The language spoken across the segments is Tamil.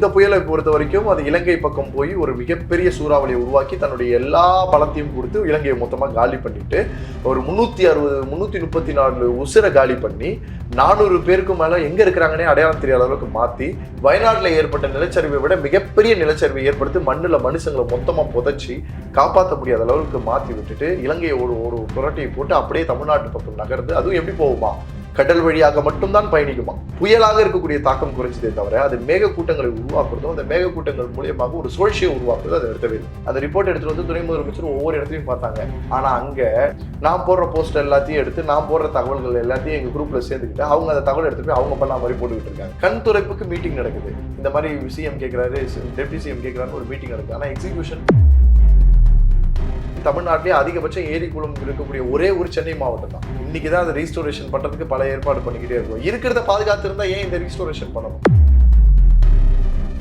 இந்த புயலை பொறுத்த வரைக்கும் அது இலங்கை பக்கம் போய் ஒரு மிகப்பெரிய சூறாவளியை உருவாக்கி தன்னுடைய எல்லா பலத்தையும் கொடுத்து இலங்கையை மொத்தமாக காலி பண்ணிட்டு ஒரு முந்நூற்றி அறுபது முந்நூற்றி முப்பத்தி நாலு உசுரை காலி பண்ணி நானூறு பேருக்கு மேலே எங்கே இருக்கிறாங்கன்னே அடையாளம் தெரியாத அளவுக்கு மாற்றி வயநாட்டில் ஏற்பட்ட நிலச்சரிவை விட மிகப்பெரிய நிலச்சரிவை ஏற்படுத்தி மண்ணில் மனுஷங்களை மொத்தமாக புதைச்சி காப்பாற்ற முடியாத அளவுக்கு மாற்றி விட்டுட்டு இலங்கையை ஒரு ஒரு புரட்டியை போட்டு அப்படியே தமிழ்நாட்டு பக்கம் நகர்ந்து அதுவும் எப்படி போகுமா? கடல் வழியாக மட்டும்தான் பயணிக்குமா? புயலாக இருக்கக்கூடிய தாக்கம் குறைஞ்சதே தவிர அது மேகக்கூட்டங்களை உருவாக்குறதும் அந்த மேகக்கூட்டங்கள் மூலியமாக ஒரு சுழற்சியை உருவாக்குறது அதை எடுத்தவே அந்த ரிப்போர்ட் எடுத்துட்டு வந்து துணை முதலமைச்சர் ஒவ்வொரு இடத்துலையும் பார்த்தாங்க. ஆனா அங்க நான் போடுற போஸ்ட் எல்லாத்தையும் எடுத்து நான் போடுற தகவல்கள் எல்லாத்தையும் எங்க குரூப்ல சேர்ந்துக்கிட்டு அவங்க அந்த தகவல் எடுத்துட்டு போய் அவங்க பண்ண மாதிரி போட்டுக்கிட்டு இருக்காங்க. கண் துறைப்புக்கு மீட்டிங் நடக்குது. இந்த மாதிரி சிஎம் கேட்கிறாரு டெப்டி சிஎம் கேட்கிறாரு ஒரு மீட்டிங் நடக்குது. ஆனா எக்ஸிகியூஷன் தமிழ்நாட்டிலே அதிகபட்சம் ஏரி குளம் இருக்கக்கூடிய ஒரே ஒரு சென்னை மாவட்டம் தான். இன்னைக்கு தான் அதை ரீஸ்டோரேஷன் பண்றதுக்கு பல ஏற்பாடு பண்ணிக்கிட்டே இருக்கோம். இருக்கிறத பாதுகாத்து இருந்தா ஏன் இந்த ரீஸ்டோரேஷன் பண்ணணும்?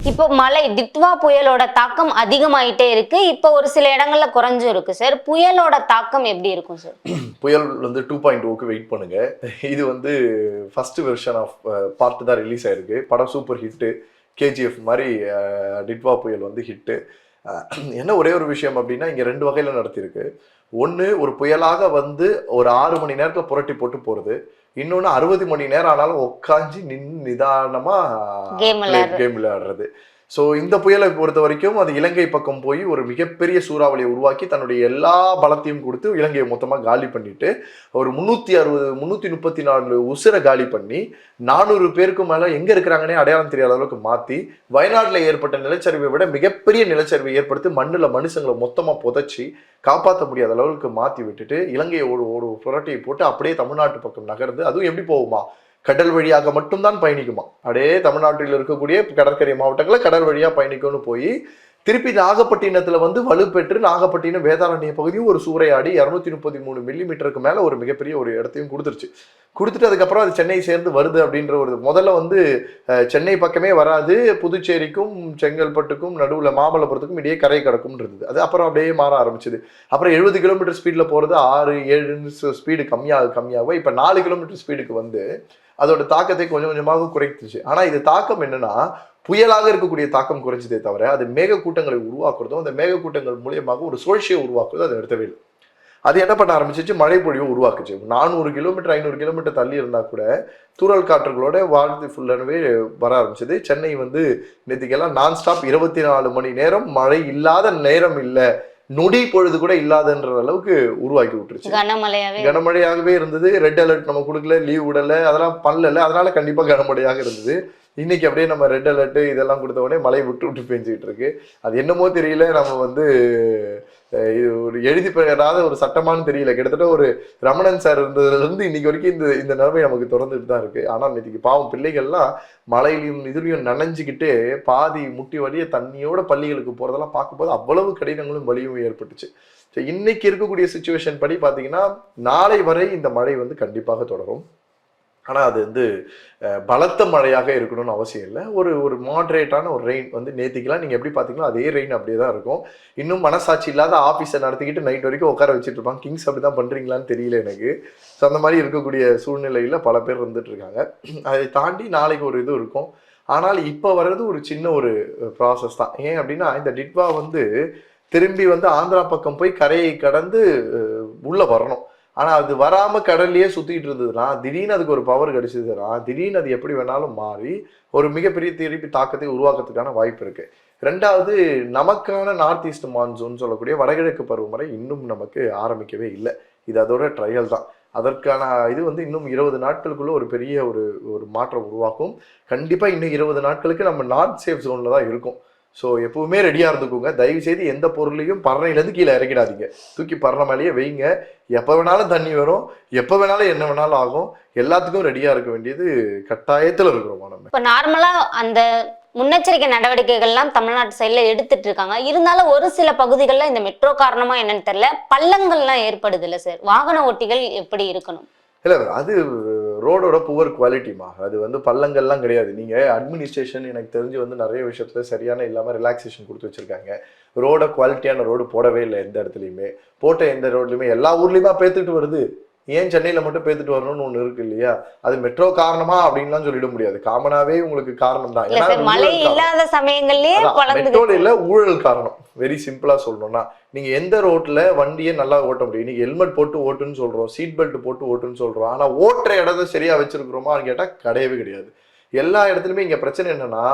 இப்போ மழை டிட்வா புயலோட தாக்கம் அதிகமாயிட்டே இருக்கு. இப்போ ஒரு சில இடங்கள்ல குறைஞ்சும் இருக்கு. சார் புயலோட தாக்கம் எப்படி இருக்கும் சார்? புயல் வந்து டூ பாயிண்ட் ஓக்கு வெயிட் பண்ணுங்க. இது வந்து ஃபர்ஸ்ட் வெர்ஷன் ஆஃப் பார்ட் தான் ரிலீஸ் ஆயிருக்கு. படம் சூப்பர் ஹிட்டு கேஜிஎஃப் மாதிரி டிட்வா புயல் வந்து ஹிட்டு என்ன ஒரே ஒரு விஷயம் அப்படின்னா இங்கே ரெண்டு வகையில் நடத்தியிருக்கு. ஒன்று ஒரு புயலாக வந்து ஒரு ஆறு மணி நேரத்தில் புரட்டி போட்டு போகிறது இன்னொன்று அறுபது மணி நேரம் ஆனாலும் உட்காந்து நின்று நிதானமாக. கேம் விளையாடுறது. ஸோ இந்த புயலை பொறுத்த வரைக்கும் அது இலங்கை பக்கம் போய் ஒரு மிகப்பெரிய சூறாவளியை உருவாக்கி தன்னுடைய எல்லா பலத்தையும் கொடுத்து இலங்கையை மொத்தமாக காலி பண்ணிட்டு ஒரு முந்நூற்றி அறுபது முந்நூற்றி முப்பத்தி நாலு உசுரை காலி பண்ணி நானூறு பேருக்கு மேலே எங்கே இருக்கிறாங்கன்னே அடையாளம் தெரியாத அளவுக்கு மாற்றி வயநாட்டில் ஏற்பட்ட நிலச்சரிவை விட மிகப்பெரிய நிலச்சரிவை ஏற்படுத்தி மண்ணில் மனுஷங்களை மொத்தமாக புதைச்சி காப்பாற்ற முடியாத அளவுக்கு மாற்றி விட்டுட்டு இலங்கையை ஒரு ஒரு புரட்டியை போட்டு அப்படியே தமிழ்நாட்டு பக்கம் நகர்ந்து அதுவும் எப்படி போகுமா? கடல் வழியாக மட்டும்தான் பயணிக்குமா? அப்படியே தமிழ்நாட்டில் இருக்கக்கூடிய கடற்கரை மாவட்டங்களில் கடல் வழியாக பயணிக்கும்னு போய் திருப்பி நாகப்பட்டினத்தில் வந்து வலுப்பெற்று நாகப்பட்டினம் வேதாரண்ய பகுதியும் ஒரு சூறையாடி இரநூத்தி முப்பத்தி மூணு மில்லிமீட்டருக்கு மேலே ஒரு மிகப்பெரிய ஒரு இடத்தையும் கொடுத்துருச்சு. கொடுத்துட்டு அதுக்கப்புறம் அது சென்னை சேர்ந்து வருது அப்படின்ற ஒரு முதல்ல வந்து சென்னை பக்கமே வராது புதுச்சேரிக்கும் செங்கல்பட்டுக்கும் நடுவில் மாமல்லபுரத்துக்கும் இடையே கரை கிடக்கும்னு இருந்தது. அது அப்புறம் அப்படியே மாற ஆரம்பிச்சது. அப்புறம் எழுபது கிலோமீட்டர் ஸ்பீடில் போகிறது ஆறு ஏழு ஸ்பீடு கம்மியாக கம்மியாகும் இப்போ நாலு கிலோமீட்டர் ஸ்பீடுக்கு வந்து அதோட தாக்கத்தை கொஞ்சம் கொஞ்சமாக குறைத்துச்சு. ஆனால் இது தாக்கம் என்னன்னா புயலாக இருக்கக்கூடிய தாக்கம் குறைஞ்சதே தவிர அது மேகக்கூட்டங்களை உருவாக்குறதும் அந்த மேகக்கூட்டங்கள் மூலியமாக ஒரு சுழற்சியை உருவாக்குறதும் அதை நிறுத்தவே இல்லை. அது என்ன பண்ண ஆரம்பிச்சிச்சு? மழை பொழிவை உருவாக்குச்சு. நானூறு கிலோமீட்டர் ஐநூறு கிலோமீட்டர் தள்ளி இருந்தா கூட தூரல் காற்றுகளோட வாழ்த்து ஃபுல்லானவே வர ஆரம்பிச்சது. சென்னை வந்து நேற்றுக்கெல்லாம் நான் ஸ்டாப் இருபத்தி நாலு மணி நேரம் மழை இல்லாத நேரம் இல்லை. நொடி பொழுது கூட இல்லாதன்ற அளவுக்கு உருவாக்கி விட்டுருச்சு. கனமழையாவே. கனமழையாகவே இருந்தது. ரெட் அலர்ட் நம்ம கொடுக்கல லீவ் விடல அதெல்லாம் பண்ணல. அதனால கண்டிப்பா கனமழையாக இருந்தது. இன்னைக்கு அப்படியே நம்ம ரெட் அலர்ட் இதெல்லாம் கொடுத்த உடனே மழை விட்டு விட்டு பெஞ்சிட்டு இருக்கு. அது என்னமோ தெரியல. நம்ம வந்து இது ஒரு எழுதி பெறாத ஒரு சட்டமான்னு தெரியல. கிட்டத்தட்ட ஒரு ரமணன் சார் இருந்ததுல இருந்து இன்னைக்கு வரைக்கும் இந்த இந்த நிலைமை நமக்கு தொடர்ந்துட்டு தான் இருக்கு. ஆனா இன்னைக்கு பாவம் பிள்ளைகள்லாம் மழையிலையும் இதுலையும் நனைஞ்சுக்கிட்டு பாதி முட்டி வழிய தண்ணியோட பள்ளிகளுக்கு போறதெல்லாம் பார்க்கும்போது அவ்வளவு கடினங்களும் வலியும் ஏற்பட்டுச்சு. ஸோ இன்னைக்கு இருக்கக்கூடிய சுச்சுவேஷன் படி பார்த்தீங்கன்னா நாளை வரை இந்த மழை வந்து கண்டிப்பாக தொடரும். ஆனால் அது வந்து பலத்த மழையாக இருக்கணும்னு அவசியம் இல்லை. ஒரு ஒரு மாட்ரேட்டான ஒரு ரெயின் வந்து நேத்திக்கலாம் நீங்கள் எப்படி பார்த்தீங்களோ அதே ரெயின் அப்படியே தான் இருக்கும். இன்னும் மனசாட்சி இல்லாத ஆஃபீஸை நடத்திக்கிட்டு நைட் வரைக்கும் உட்கார வச்சுட்டு இருப்பாங்க. கிங்ஸ் அப்படி தான் பண்ணுறீங்களான்னு தெரியல எனக்கு. ஸோ அந்த மாதிரி இருக்கக்கூடிய சூழ்நிலையில் பல பேர் இருந்துட்டு இருக்காங்க. அதை தாண்டி நாளைக்கு ஒரு இது இருக்கும். ஆனால் இப்போ வர்றது ஒரு சின்ன ஒரு ப்ராசஸ் தான். ஏன் அப்படின்னா இந்த டிட்வா வந்து திரும்பி வந்து ஆந்திரா பக்கம் போய் கரையை கடந்து உள்ளே வரணும். ஆனால் அது வராமல் கடல்லையே சுற்றிட்டு இருந்ததுன்னா திடீர்னு அதுக்கு ஒரு பவர் கிடைச்சதுன்னா திடீர்னு அது எப்படி வேணாலும் மாறி ஒரு மிகப்பெரிய திருப்பி தாக்கத்தை உருவாக்குறதுக்கான வாய்ப்பு இருக்கு. ரெண்டாவது நமக்கான நார்த் ஈஸ்ட் மான்சூன் சொல்லக்கூடிய வடகிழக்கு பருவமழை இன்னும் நமக்கு ஆரம்பிக்கவே இல்லை. இது அதோட ட்ரையல் தான். அதற்கான இது வந்து இன்னும் இருபது நாட்களுக்குள்ள ஒரு பெரிய ஒரு ஒரு மாற்றம் உருவாக்கும். கண்டிப்பா இன்னும் இருபது நாட்களுக்கு நம்ம நார்த் சேஃப் ஜோன்ல தான் இருக்கும். ஸோ எப்பவுமே ரெடியாக இருந்துக்கோங்க. தயவு செய்து எந்த பொருளையும் பறனையிலேருந்து கீழே இறக்கிடாதீங்க. தூக்கி பறனை மேலேயே வைங்க. எப்போ வேணாலும் தண்ணி வரும். எப்போ வேணாலும் என்ன வேணாலும் ஆகும். எல்லாத்துக்கும் ரெடியாக இருக்க வேண்டியது கட்டாயத்தில் இருக்கிறோமா நம்ம இப்போ நார்மலா அந்த முன்னெச்சரிக்கை நடவடிக்கைகள்லாம் தமிழ்நாட்டு சைடுல எடுத்துட்டு இருக்காங்க. இருந்தாலும் ஒரு சில பகுதிகளில் இந்த மெட்ரோ காரணமா என்னன்னு தெரியல. பள்ளங்கள்லாம் ஏற்படுது இல்ல சார் வாகன ஓட்டிகள் எப்படி இருக்கணும்? இல்லை அது ரோடோட புவர் குவாலிட்டிமா அது வந்து பள்ளங்கள்லாம் கிடையாது. நீங்கள் அட்மினிஸ்ட்ரேஷன் எனக்கு தெரிஞ்சு வந்து நிறைய விஷயத்துல சரியான இல்லாமல் ரிலாக்ஸேஷன் கொடுத்து வச்சுருக்காங்க. ரோட குவாலிட்டியான ரோடு போடவே இல்லை எந்த இடத்துலையுமே. போட்ட எந்த ரோட்லையுமே எல்லா ஊர்லேயுமே பேத்துட்டு வருது? ஏன் சென்னையில மட்டும் பேத்துட்டு வரணும்னு ஒண்ணு இருக்கு இல்லையா? அது மெட்ரோ காரணமா அப்படின்லாம் சொல்லிட முடியாது. காமனாவே உங்களுக்கு காரணம் தான். மழை இல்லாத சமயங்கள்லயே மெட்ரோல இல்ல ஊழல் காரணம். வெரி சிம்பிளா சொல்லணும்னா நீங்க எந்த ரோட்ல வண்டியை நல்லா ஓட்ட முடியும்? நீங்க ஹெல்மெட் போட்டு ஓட்டுன்னு சொல்றோம் சீட் பெல்ட் போட்டு ஓட்டுன்னு சொல்றோம். ஆனா ஓட்டுற இடத்த சரியா வச்சிருக்கிறோமான்னு கேட்டா கிடையவே கிடையாது. எல்லா இடத்துலயுமே இங்க பிரச்சனை என்னன்னா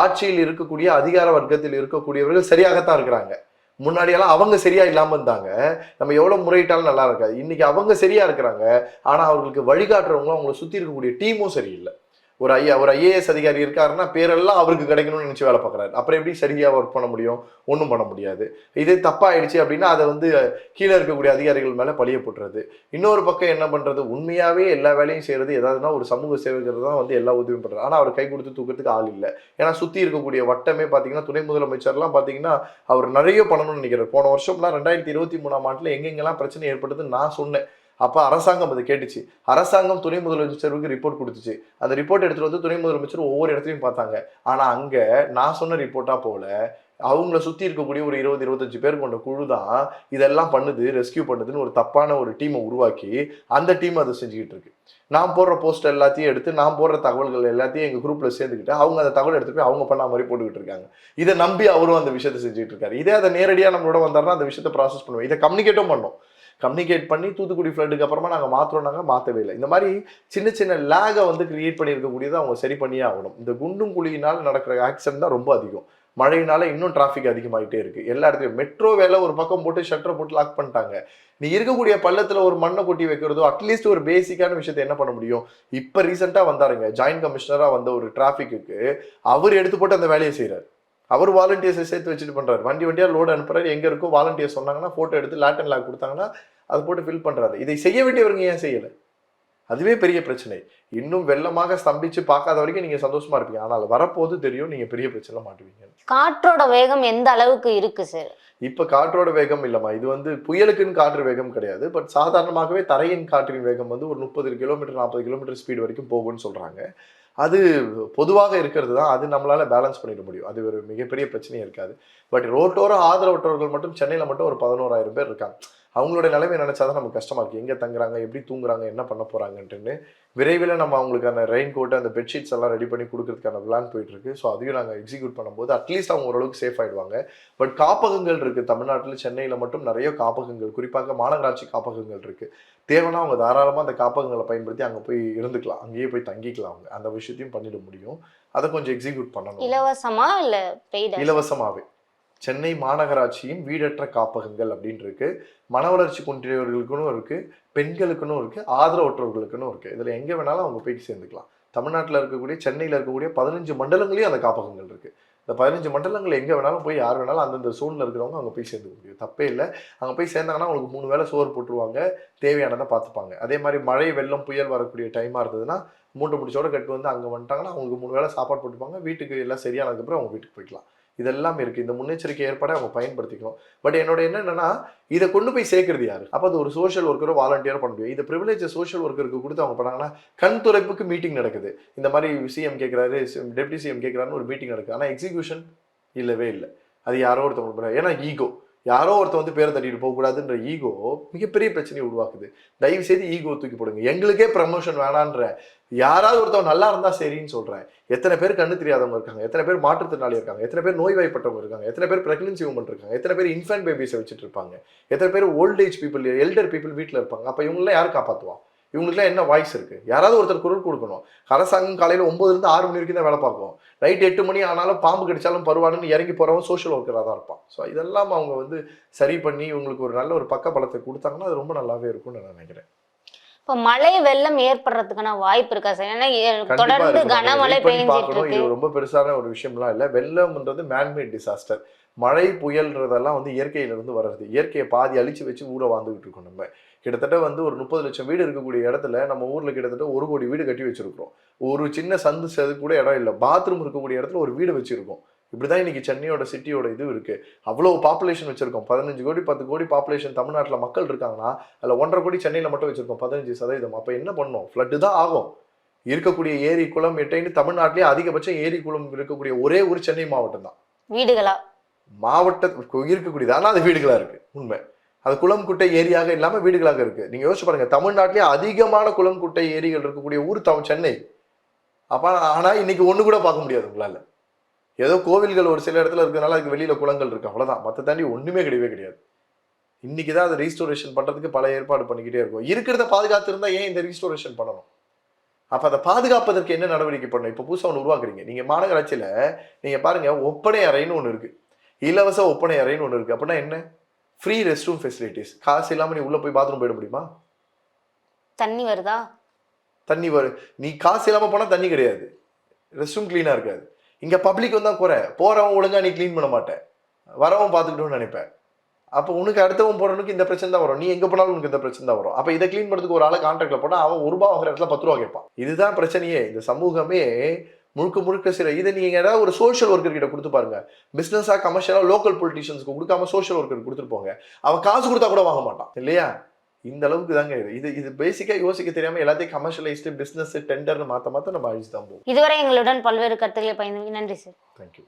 ஆட்சியில் இருக்கக்கூடிய அதிகார வர்க்கத்தில் இருக்கக்கூடியவர்கள் சரியாகத்தான் இருக்கிறாங்க. முன்னாடியெல்லாம் அவங்க சரியா இல்லாம இருந்தாங்க. நம்ம எவ்வளவு முறையிட்டாலும் நல்லா இருக்காது. இன்னைக்கு அவங்க சரியா இருக்கிறாங்க. ஆனா அவர்களுக்கு வழிகாட்டுறவங்களும் அவங்கள சுத்தி இருக்கக்கூடிய டீமும் சரியில்லை. ஒரு ஐயா ஒரு ஐஏஎஸ் அதிகாரி இருக்காருன்னா பேரெல்லாம் அவருக்கு கிடைக்கணும்னு நினச்சி வேலை பார்க்குறாரு. அப்புறம் எப்படி சரியாக ஒர்க் பண்ண முடியும்? ஒன்றும் பண்ண முடியாது. இதே தப்பாயிடுச்சு அப்படின்னா அதை வந்து கீழே இருக்கக்கூடிய அதிகாரிகள் மேலே பழிய போட்டுறது. இன்னொரு பக்கம் என்ன பண்ணுறது உண்மையாகவே எல்லா வேலையும் செய்கிறது ஏதாவதுனா ஒரு சமூக சேவைகள் தான் வந்து எல்லா உதவியும் பண்றது ஆனால் அவர் கை கொடுத்து தூக்கிறதுக்கு ஆள் இல்லை. ஏன்னா சுற்றி இருக்கக்கூடிய வட்டமே பார்த்தீங்கன்னா துணை முதலமைச்சர்லாம் பார்த்தீங்கன்னா அவர் நிறைய பண்ணணும்னு நினைக்கிறார். போன வருஷம்லாம் ரெண்டாயிரத்தி இருபத்தி மூணாம் ஆண்டில் எங்கெங்கெல்லாம் பிரச்சனை ஏற்பட்டதுன்னு நான் சொன்னேன். அப்போ அரசாங்கம் அதை கேட்டுச்சு. அரசாங்கம் துணை முதலமைச்சருக்கு ரிப்போர்ட் கொடுத்துச்சு. அந்த ரிப்போர்ட் எடுத்துட்டு வந்து துணை முதலமைச்சர் ஒவ்வொரு இடத்துலையும் பார்த்தாங்க. ஆனால் அங்கே நான் சொன்ன ரிப்போர்ட்டாக போல அவங்கள சுற்றி இருக்கக்கூடிய ஒரு இருபது இருபத்தஞ்சு பேர் கொண்ட குழு தான் இதெல்லாம் பண்ணுது ரெஸ்கியூ பண்ணுதுன்னு ஒரு தப்பான ஒரு டீமை உருவாக்கி அந்த டீம் அதை செஞ்சுக்கிட்டு இருக்கு. நான் போடுற போஸ்ட் எல்லாத்தையும் எடுத்து நான் போடுற தகவல்கள் எல்லாத்தையும் எங்கள் குரூப்பில் சேர்ந்துக்கிட்டு அவங்க அந்த தகவல் எடுத்து போய் அவங்க பண்ண மாதிரி போட்டுக்கிட்டு இருக்காங்க. இதை நம்பி அவரும் அந்த விஷயத்தை செஞ்சுட்டு இருக்காரு. இதே அதை நேரடியாக நம்மளோட வந்தாருன்னா அந்த விஷயத்தை ப்ராசஸ் பண்ணுவோம். இதை கம்யூனிகேட்டும் பண்ணோம். கம்யூனிகேட் பண்ணி தூத்துக்குடி ஃப்ளட்டுக்கு அப்புறமா நாங்கள் மாற்றுறோம்னாங்க மாற்றவே இல்லை. இந்த மாதிரி சின்ன சின்ன லேகை வந்து கிரியேட் பண்ணியிருக்கக்கூடியதை அவங்க சரி பண்ணியே ஆகணும். இந்த குண்டும் குழியினால் நடக்கிற ஆக்சிடென்ட் தான் ரொம்ப அதிகம். மழையினால இன்னும் டிராஃபிக் அதிகமாகிட்டே இருக்கு. எல்லா இடத்துலையும் மெட்ரோ வேலை ஒரு பக்கம் போட்டு ஷட்டரை போட்டு லாக் பண்ணிட்டாங்க. நீ இருக்கக்கூடிய பள்ளத்தில் ஒரு மண்ணை கொட்டி வைக்கிறதோ அட்லீஸ்ட் ஒரு பேசிக்கான விஷயத்தை என்ன பண்ண முடியும்? இப்போ ரீசெண்டாக வந்தாருங்க ஜாயின்ட் கமிஷனராக வந்த ஒரு டிராஃபிக்கு அவர் எடுத்து போட்டு அந்த வேலையை செய்கிறார் அவர் வாலண்டியர்ஸை சேர்த்து வச்சுட்டு பண்றாரு. வண்டி வண்டியா லோடு அனுப்புறாரு. எங்க இருக்கோ வாலண்டியர் சொன்னாங்கன்னா போட்டோ எடுத்து லேட்டன் லாக் கொடுத்தாங்கன்னா அதை போட்டு ஃபில் பண்றாரு. இதை செய்ய வேண்டியவங்க ஏன் செய்யல? அதுவே பெரிய பிரச்சனை. இன்னும் வெள்ளமாக ஸ்தம்பிச்சு பார்க்காத வரைக்கும் நீங்க சந்தோஷமா இருப்பீங்க. ஆனால் வரப்போது தெரியும் நீங்க பெரிய பிரச்சனை மாட்டுவீங்க காற்றோட வேகம் எந்த அளவுக்கு இருக்கு சார் இப்ப காற்றோட வேகம் இல்லம்மா. இது வந்து புயலுக்குன்னு காற்று வேகம் கிடையாது. பட் சாதாரணமாகவே தரையின் காற்றின் வேகம் வந்து ஒரு முப்பது கிலோமீட்டர் நாற்பது கிலோமீட்டர் ஸ்பீடு வரைக்கும் போகும்னு சொல்றாங்க. அது பொதுவாக இருக்கிறது தான் அது நம்மளால பேலன்ஸ் பண்ணிட முடியும். அது ஒரு மிகப்பெரிய பிரச்சனையே இருக்காது. பட் ரோட்டோர ஆதரவற்றவர்கள் மட்டும் சென்னையில் மட்டும் ஒரு பதினோராயிரம் பேர் இருக்காங்க. அவங்களோட நிலைமை நினைச்சாதான் நமக்கு கஷ்டமா இருக்கு. எங்க தங்குறாங்க? எப்படி தூங்குறாங்க? என்ன பண்ண போறாங்கன்ட்டுன்னு விரைவில் நம்ம அவங்களுக்கான ரெயின் கோட் அந்த பெட்ஷீட்ஸ் எல்லாம் ரெடி பண்ணி கொடுக்கறதுக்கான பிளான் போயிட்டு இருக்கு ஸோ அதையும் நாங்கள் எக்ஸிக்யூட் பண்ணும்போது அட்லீஸ்ட் அவங்க ஓரளவுக்கு சேஃப் ஆயிடுவாங்க. பட் காப்பகங்கள் இருக்கு. தமிழ்நாட்டில் சென்னையில் மட்டும் நிறைய காப்பகங்கள் குறிப்பாக மாநகராட்சி காப்பகங்கள் இருக்கு. தேவைன்னா அவங்க தாராளமாக அந்த காப்பகங்களை பயன்படுத்தி அங்கே போய் இருந்துக்கலாம். அங்கேயே போய் தங்கிக்கலாம் அவங்க. அந்த விஷயத்தையும் பண்ணிட முடியும். அதை கொஞ்சம் எக்ஸிக்யூட் பண்ணணும். இலவசமா இல்ல பெய்டா இலவசமாவே. சென்னை மாநகராட்சியின் வீடற்ற காப்பகங்கள் அப்படின்னு இருக்கு. மன வளர்ச்சி குன்றியவர்களுக்குன்னு இருக்கு. பெண்களுக்குன்னு இருக்கு. ஆதரவற்றவர்களுக்குன்னு இருக்கு. இதுல எங்க வேணாலும் அவங்க போய் சேர்ந்துக்கலாம். தமிழ்நாட்டில் இருக்கக்கூடிய சென்னையில் இருக்கக்கூடிய பதினஞ்சு மண்டலங்களையும் அந்த காப்பகங்கள் இருக்கு. இந்த பதினஞ்சு மண்டலங்கள் எங்க வேணாலும் போய் யார் வேணாலும் அந்தந்த சூழ்நிலை இருக்கிறவங்க அங்கே போய் சேர்ந்துக்க முடியும். தப்பே இல்லை. அங்கே போய் சேர்ந்தாங்கன்னா அவங்களுக்கு மூணு வேளை சோறு போட்டுருவாங்க. தேவையானதை பார்த்துப்பாங்க. அதே மாதிரி மழை வெள்ளம் புயல் வரக்கூடிய டைமாக இருந்ததுன்னா மூட்டை முடிச்சோட கட்டு வந்து அங்கே வந்துட்டாங்கன்னா அவங்களுக்கு மூணு வேளை சாப்பாடு போட்டுப்பாங்க. வீட்டுக்கு எல்லாம் சரியானதுக்கப்புறம் அவங்க வீட்டுக்கு போய்க்கலாம். இதெல்லாம் இருக்கு. இந்த முன்னெச்சரிக்கை ஏற்பாடை அவங்க பயன்படுத்திக்கணும். பட் என்னோட என்ன என்னன்னா இதை கொண்டு போய் சேர்க்கறது யாரு? அப்போ அது ஒரு சோஷியல் ஒர்க்கரோ வாலண்டியரோ பண்ண முடியும். இந்த ப்ரிவிலேஜ் சோஷியல் ஒர்க்கருக்கு கொடுத்து அவங்க பண்ணாங்கன்னா கண் துறைப்புக்கு மீட்டிங் நடக்குது. இந்த மாதிரி சிஎம் கேட்குறாரு டெப்டி சிஎம் கேட்குறாருன்னு ஒரு மீட்டிங் நடக்குது. ஆனால் எக்ஸிக்யூஷன் இல்லவே இல்லை. அது யாரோ ஒருத்தவங்க ஏன்னா ஈகோ யாரோ ஒருத்தர் வந்து பேரை தட்டிட்டு போகக்கூடாதுன்ற ஈகோ மிகப்பெரிய பிரச்சனையை உருவாக்குது. தயவு செய்து ஈகோ தூக்கி போடுங்க. எங்களுக்கே ப்ரமோஷன் வேணான்ற யாராவது ஒருத்தவங்க நல்லா இருந்தா சரின்னு சொல்றேன். எத்தனை பேர் கண்ணு தெரியாதவங்க இருக்காங்க. எத்தனை பேர் மாற்றுத்திறனாளி இருக்காங்க. எத்தனை பேர் நோய்வாய்ப்பட்டவங்க இருக்காங்க. எத்தனை பேர் பிரெக்னன்சி உமன் இருக்காங்க. எத்தனை பேர் இன்ஃபென்ட் பேபிஸை வச்சுட்டு இருப்பாங்க. எத்தனை பேர் old age people elder people வீட்டில் இருப்பாங்க. அப்போ இவங்களாம் யார் காப்பாற்றுவான் இவங்களுக்குலாம் என்ன வாய்ஸ் இருக்கு? யாராவது ஒருத்தர் குரல் கொடுக்கணும். அரசாங்கம் காலையில் ஒன்பதுலேருந்து ஆறு மணி வரைக்கும் தான் வேலை பார்க்கும். நைட் எட்டு மணி ஆனாலும் பாம்பு கடிச்சாலும் பருவானுன்னு இறங்கி போகிறவன் சோஷியல் ஒர்க்கராக தான் இருப்பான். ஸோ இதெல்லாம் அவங்க வந்து சரி பண்ணி இவங்களுக்கு ஒரு நல்ல ஒரு பக்க பலத்தை கொடுத்தாங்கன்னா அது ரொம்ப நல்லாவே இருக்கும்னு நான் நினைக்கிறேன். இப்ப மழை வெள்ளம் ஏற்படுறதுக்கான வாய்ப்பு இருக்கா சார்? ஏன்னா தொடர்ந்து கனமழை பார்க்கணும். இருக்கு. இது ரொம்ப பெருசான ஒரு விஷயம்லாம் இல்லை. வெள்ளம்ன்றது மேன்மேட் டிசாஸ்டர் மழை புயல்ன்றதெல்லாம் வந்து இயற்கையிலிருந்து வர்றது. இயற்கையை பாதி அழிச்சு வச்சு ஊரை வாழ்ந்துகிட்டு இருக்கோம் நம்ம. கிட்டத்தட்ட வந்து ஒரு முப்பது லட்சம் வீடு இருக்கக்கூடிய இடத்துல நம்ம ஊரில் கிட்டத்தட்ட ஒரு கோடி வீடு கட்டி வச்சிருக்கிறோம். ஒரு சின்ன சந்து செது கூட இடம் இல்லை. பாத்ரூம் இருக்கக்கூடிய இடத்துல ஒரு வீடு வச்சிருக்கோம். இப்படிதான் இன்னைக்கு சென்னையோட சிட்டியோட இது இருக்கு. அவ்வளோ பாப்புலேஷன் வச்சிருக்கோம். பதினஞ்சு கோடி பத்து கோடி பாப்புலேஷன் தமிழ்நாட்டில் மக்கள் இருக்காங்கன்னா அதில் ஒன்றரை கோடி சென்னையில் மட்டும் வச்சிருக்கோம் பதினஞ்சு சதவீதம். அப்போ என்ன பண்ணோம் ஃப்ளட்டு தான் ஆகும். இருக்கக்கூடிய ஏரி குளம் எட்டைன்னு தமிழ்நாட்டிலேயே அதிகபட்சம் ஏரி குளம் இருக்கக்கூடிய ஒரே ஒரு சென்னை மாவட்டம் தான். வீடுகளா? மாவட்ட இருக்கக்கூடியது. ஆனால் அது வீடுகளாக இருக்குது உண்மை. அது குளம் குட்டை ஏரியாக இல்லாமல் வீடுகளாக இருக்குது நீங்கள் யோசிச்சு பாருங்கள் தமிழ்நாட்டிலே அதிகமான குளம் குட்டை ஏரிகள் இருக்கக்கூடிய ஊர் தம் சென்னை. அப்போ ஆனால் இன்னைக்கு ஒன்று கூட பார்க்க முடியாது உங்களால். ஏதோ கோவில்கள் ஒரு சில இடத்துல இருக்கிறதுனால அதுக்கு வெளியில் குளங்கள் இருக்கு. அவ்வளோதான் மற்ற தாண்டி ஒன்றுமே கிடையவே கிடையாது. இன்னைக்கு தான் அதை ரீஸ்டோரேஷன் பண்ணுறதுக்கு பல ஏற்பாடு பண்ணிக்கிட்டே இருக்கும். இருக்கிறத பாதுகாத்திருந்தா ஏன் இந்த ரீஸ்டோரேஷன் பண்ணணும்? அப்போ அதை பாதுகாப்பதற்கு என்ன நடவடிக்கை பண்ணணும்? இப்போ புதுசாக ஒன்று உருவாக்குறீங்க. நீங்கள் மாநகராட்சியில் நீங்கள் பாருங்கள் ஒப்பனை அறைன்னு ஒன்று இருக்குது இலவச ஒப்பனை அறைன்னு ஒண்ணு இருக்கு. அப்படின்னா என்ன? ஃப்ரீ ரெஸ்ட் ரூம் ஃபெசிலிட்டிஸ் காசு இல்லாம நீ உள்ள போய் பாத்ரூம் போயிட முடியுமா? தண்ணி வருதா? தண்ணி வரும் நீ காசு இல்லாம போனா தண்ணி கிடையாது. ரெஸ்ட் ரூம் கிளீனா இருக்காது. இங்க பப்ளிக் வந்தா குறை. போறவன் ஒழுங்கா நீ க்ளீன் பண்ண மாட்டேன் வரவன் பார்த்துக்கிட்டோம்னு நினைப்பேன். அப்போ உனக்கு அடுத்தவன் போறவனுக்கு இந்த பிரச்சனை தான் வரும். நீ எங்க போனாலும் உனக்கு இந்த பிரச்சனை தான் வரும். அப்ப இதை க்ளீன் பண்றதுக்கு ஒரு ஆளை கான்ட்ராக்ட்ல போனா அவன் ஒரு ரூபா வாங்குற இடத்துல பத்து ரூபா கேட்பான். இதுதான் பிரச்சனையே. இந்த சமூகமே முழுக்க முழுக்க சில இதை நீங்க ஏதாவது ஒரு சோஷியல் ஒர்க்கர் கிட்ட கொடுத்து பாருங்க. பிசினஸா கமர்ஷியலா லோக்கல் பொலிட்டிஷியன்ஸ்க்கு கொடுக்காம சோஷியல் ஒர்க்கர் கொடுத்துட்டு போங்க. அவன் காசு கொடுத்தா கூட வாங்க மாட்டான். இல்லையா? இந்த அளவுக்கு தாங்க இது. இது இது பேசிக்கா யோசிக்க தெரியாம எல்லாத்தையும் கமர்ஷியலைஸ்டு பிசினஸ் டெண்டர்னு மாத்த மாத்த நம்ம அழிச்சு தான் போவோம் இதுவரை எங்களுடன் பல்வேறு கருத்துக்களை பயந்து நன்றி சார் தேங்க்யூ